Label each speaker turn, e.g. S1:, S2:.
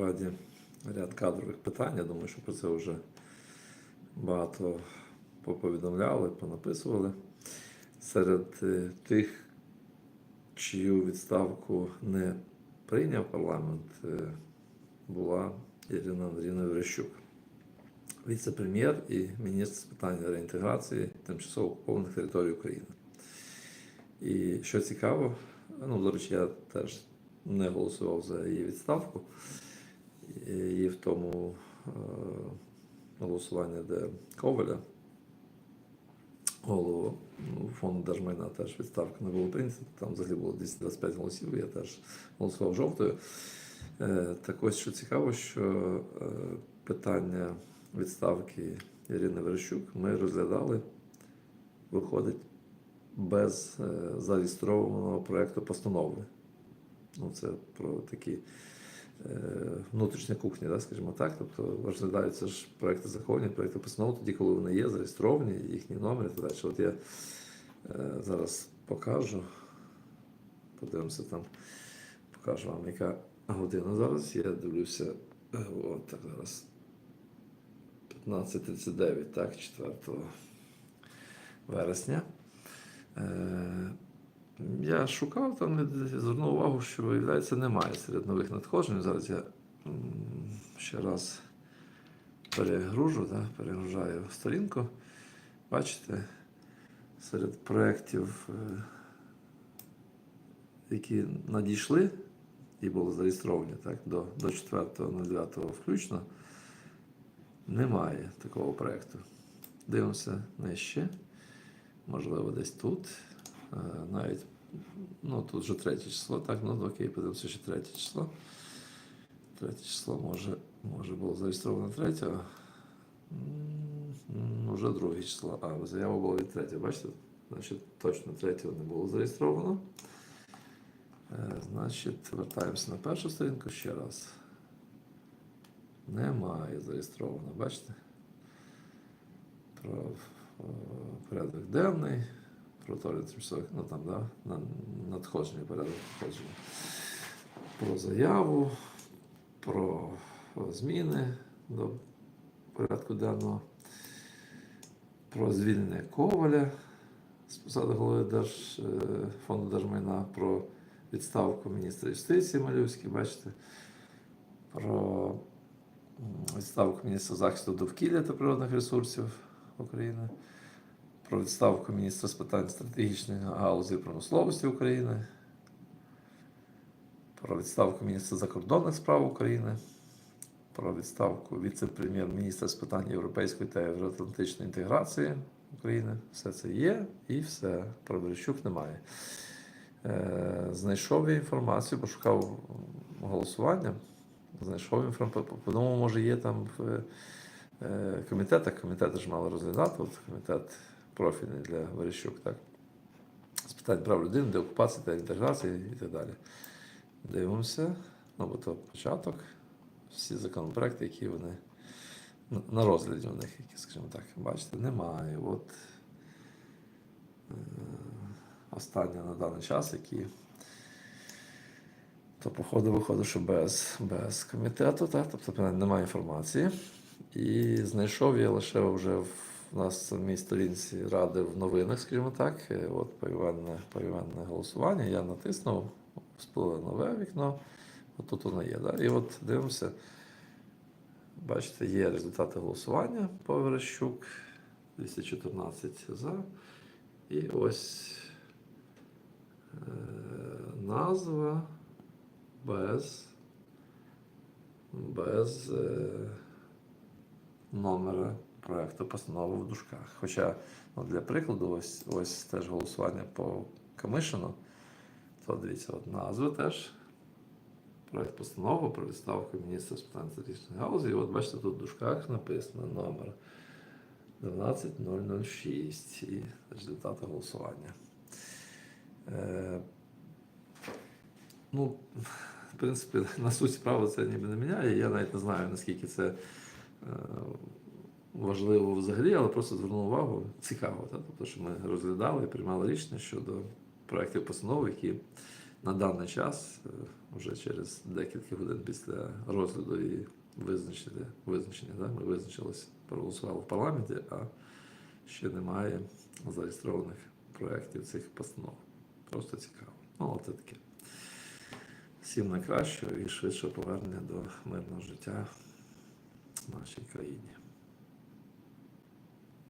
S1: Раді ряд кадрових питань. Я думаю, що про це вже багато поповідомляли, понаписували. Серед е, тих, чию відставку не прийняв парламент, е, була Ірина Андріївна Верещук, віце-прем'єр і міністр з питань реінтеграції тимчасово окупованих територій України. І що цікаво, ну, до речі, я теж не голосував за її відставку. І в тому е, голосуванні, де Коваля, голову ну, фонду держмайна теж відставка не було прийнята. Там взагалі було 225 голосів, я теж голосував жовтою. Е, Так ось що цікаво, що е, питання відставки Ірини Верещук ми розглядали, виходить, без зареєстрованого проєкту постанови. Ну, це про такі внутрішня кухня, да, скажімо так. Тобто розглядаються ж проекти законів, проекти постанов тоді, коли вони є, зареєстровані, їхні номери і так далі. От я е, зараз покажу. Подивимося там, покажу вам, яка година зараз. Я дивлюся, е, от так зараз. 15.39, так, 4 вересня. Я шукав там, звернув увагу, що виявляється, немає серед нових надходжень. Зараз я ще раз перегружу, да, перегружаю сторінку. Бачите, серед проєктів, е, які надійшли і були зареєстровані так, до, до 4.09 включно, немає такого проєкту. Дивимося нижче. Можливо, десь тут. Е, Навіть, ну тут вже третє число, так, ну окей, подивимося, ще третє число. Третє число може, може було зареєстровано третього. Вже друге число. А, заява була від третього, бачите? Значить, точно третього не було зареєстровано. Е, Значить, вертаємося на першу сторінку ще раз. Немає зареєстровано, бачите? Про е, порядок денний, про теорію тимчасових, ну там, да, на- надходження, порядок надходження. Про заяву, про зміни до порядку денного, про звільнення Коваля з посади голови Держ, фонду держмайна, про відставку міністра юстиції Малюський, бачите, про відставку міністра захисту довкілля та природних ресурсів України, про відставку міністра з питань стратегічних галузей промисловості України, про відставку міністра закордонних справ України, про відставку віце-прем'єр-міністра з питань європейської та євроатлантичної інтеграції України. Все це є і все. Про Верещук немає. Е, Знайшов я інформацію, пошукав голосування. Знайшов інформацію. Подумав, може, є там в е, комітетах. Комітети ж мали розглядати. От комітет профільний для Верещук, так? З питань прав людини, деокупації та інтеграції і так далі. Дивимося, ну, бо то початок, всі законопроекти, які вони на- на розгляді у них, які, скажімо так, бачите, немає. От е, останнє на даний час, які то, походу, виходить, що без, без комітету, так? тобто немає інформації. І знайшов я лише вже в у нас на самій сторінці ради в новинах, скажімо так, е, от поіменне, поіменне голосування. Я натиснув, всплило нове вікно, от тут воно є. Да? І от дивимося, бачите, є результати голосування по Верещук, 214 за. І ось е, назва без, без е, номера проекту постанови в дужках. Хоча, ну, для прикладу, ось, ось теж голосування по Камишину, то дивіться, от назви теж. Проект постанови про відставку міністра з питань стратегічної галузі. І от бачите, тут в дужках написано номер 12006 і результати голосування. Е, ну, в принципі, на суть справи це ніби не міняє. Я навіть не знаю, наскільки це е, важливо взагалі, але просто звернув увагу, цікаво, та? тобто, що ми розглядали і приймали рішення щодо проєктів постанов, які на даний час, е, вже через декілька годин після розгляду і визначення, визначення да, ми визначилися, проголосували в парламенті, а ще немає зареєстрованих проєктів цих постанов. Просто цікаво. Ну, це таке. Всім найкращого і швидшого повернення до мирного життя в нашій країні.